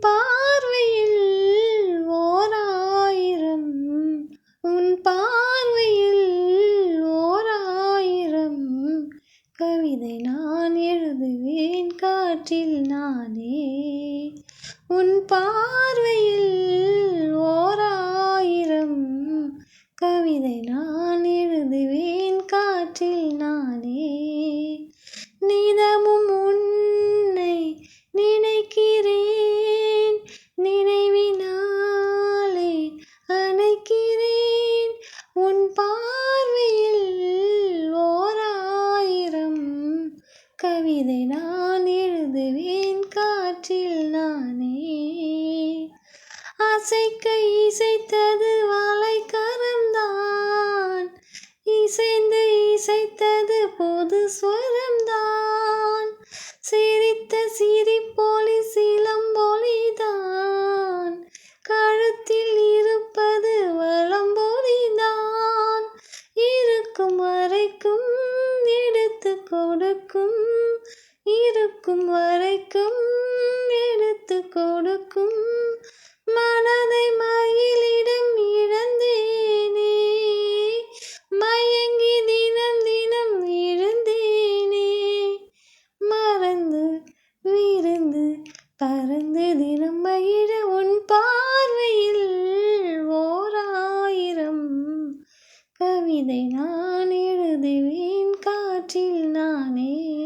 பார்வையில் ஓர் ஆயிரம் உன் பார்வையில் ஓர் ஆயிரம் கவிதை நான் எழுதுவேன் காற்றில் நானே. உன் பார்வையில் ஓர் ஆயிரம் கவிதை நான் எழுதுவேன் காற்றில் நானே. கவிதை நான் எழுதுவேன் காற்றில் நானே. அசைக்க இசைத்தது வலைக்கரம்தான் இசைந்து இசைத்தது பொது ஸ்வரம்தான். சிரித்த சிரிப்போலி சிலம்பொலிதான் கழுத்தில் இருப்பது வளம்பொலிதான் இருக்கும் வரைக்கும் எடுத்து கொடுக்கும் இருக்கும் வரைக்கும் எடுத்து கொடுக்கும் மனதை மயிலிடம் இழந்தேனே. மயங்கி தினம் தினம் எழுந்தேனே. மறந்து விருந்து பறந்து தினம் மகிழ உன் பார்வையில் ஓர் ஆயிரம் கவிதை நான் எழுதுவேன் காற்றில் நானே.